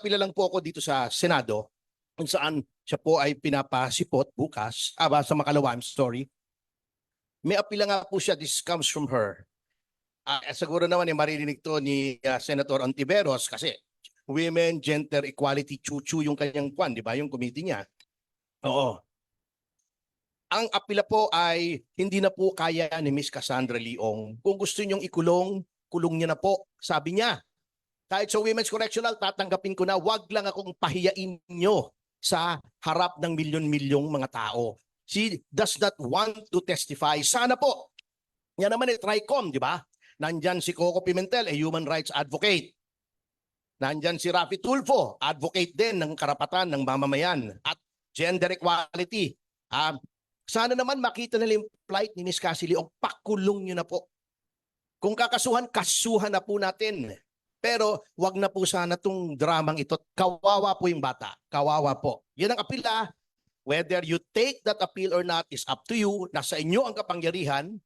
apila lang po ako dito sa Senado kung saan siya po ay pinapasipot bukas, ah, sa makalawa, I'm sorry. May apila nga po siya, this comes from her. Eh, siguro naman eh, maririnig to ni ah, Senator Ontiveros kasi Women, Gender Equality, chuchu yung kanyang kwan, di ba? Yung committee niya. Oo. Ang apila po ay hindi na po kaya ni Miss Cassandra Leong. Kung gusto niyong ikulong, kulong niya na po. Sabi niya, kahit sa Women's Correctional, tatanggapin ko na, wag lang akong pahiyain niyo sa harap ng milyon-milyong mga tao. She does not want to testify. Sana po. Yan naman eh, TRICOM, di ba? Nandyan si Coco Pimentel, a human rights advocate. Nandyan si Rafi Tulfo, advocate din ng karapatan ng mamamayan at gender equality. Ah, sana naman makita nila yung plight ni Miss Cassie Leong, pakulong nyo na po. Kung kakasuhan, kasuhan na po natin. Pero wag na po sana itong dramang ito. Kawawa po yung bata. Kawawa po. Yan ang apila. Whether you take that appeal or not is up to you. Nasa inyo ang kapangyarihan.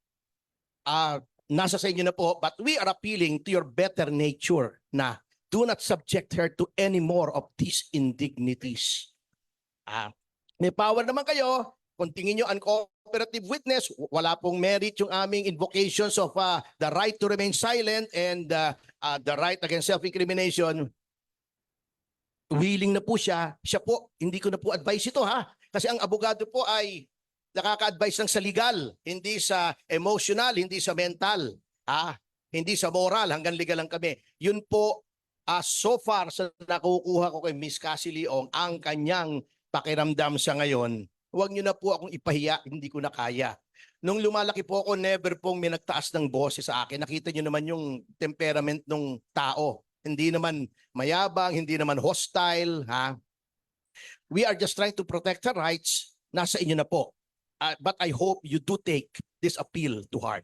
Ah, nasa sa inyo na po. But we are appealing to your better nature na do not subject her to any more of these indignities. Ah, may power naman kayo. Kung tingin nyo uncooperative witness, wala pong merit yung aming invocations of ah, the right to remain silent and ah, ah, the right against self-incrimination. Willing na po siya. Siya po, hindi ko na po advice ito ha. Kasi ang abogado po ay nakaka-advise lang sa legal, hindi sa emotional, hindi sa mental. Ha? Hindi sa moral, hanggang legal lang kami. Yun po, ah, so far sa nakukuha ko kay Miss Cassie Leong, ang kanyang pakiramdam sa ngayon, huwag niyo na po akong ipahiya, hindi ko na kaya. Nung lumalaki po ako, never pong may nagtaas ng boses sa akin. Nakita niyo naman yung temperament ng tao. Hindi naman mayabang, hindi naman hostile. Ha? We are just trying to protect her rights. Nasa inyo na po. Ah, but I hope you do take this appeal to heart.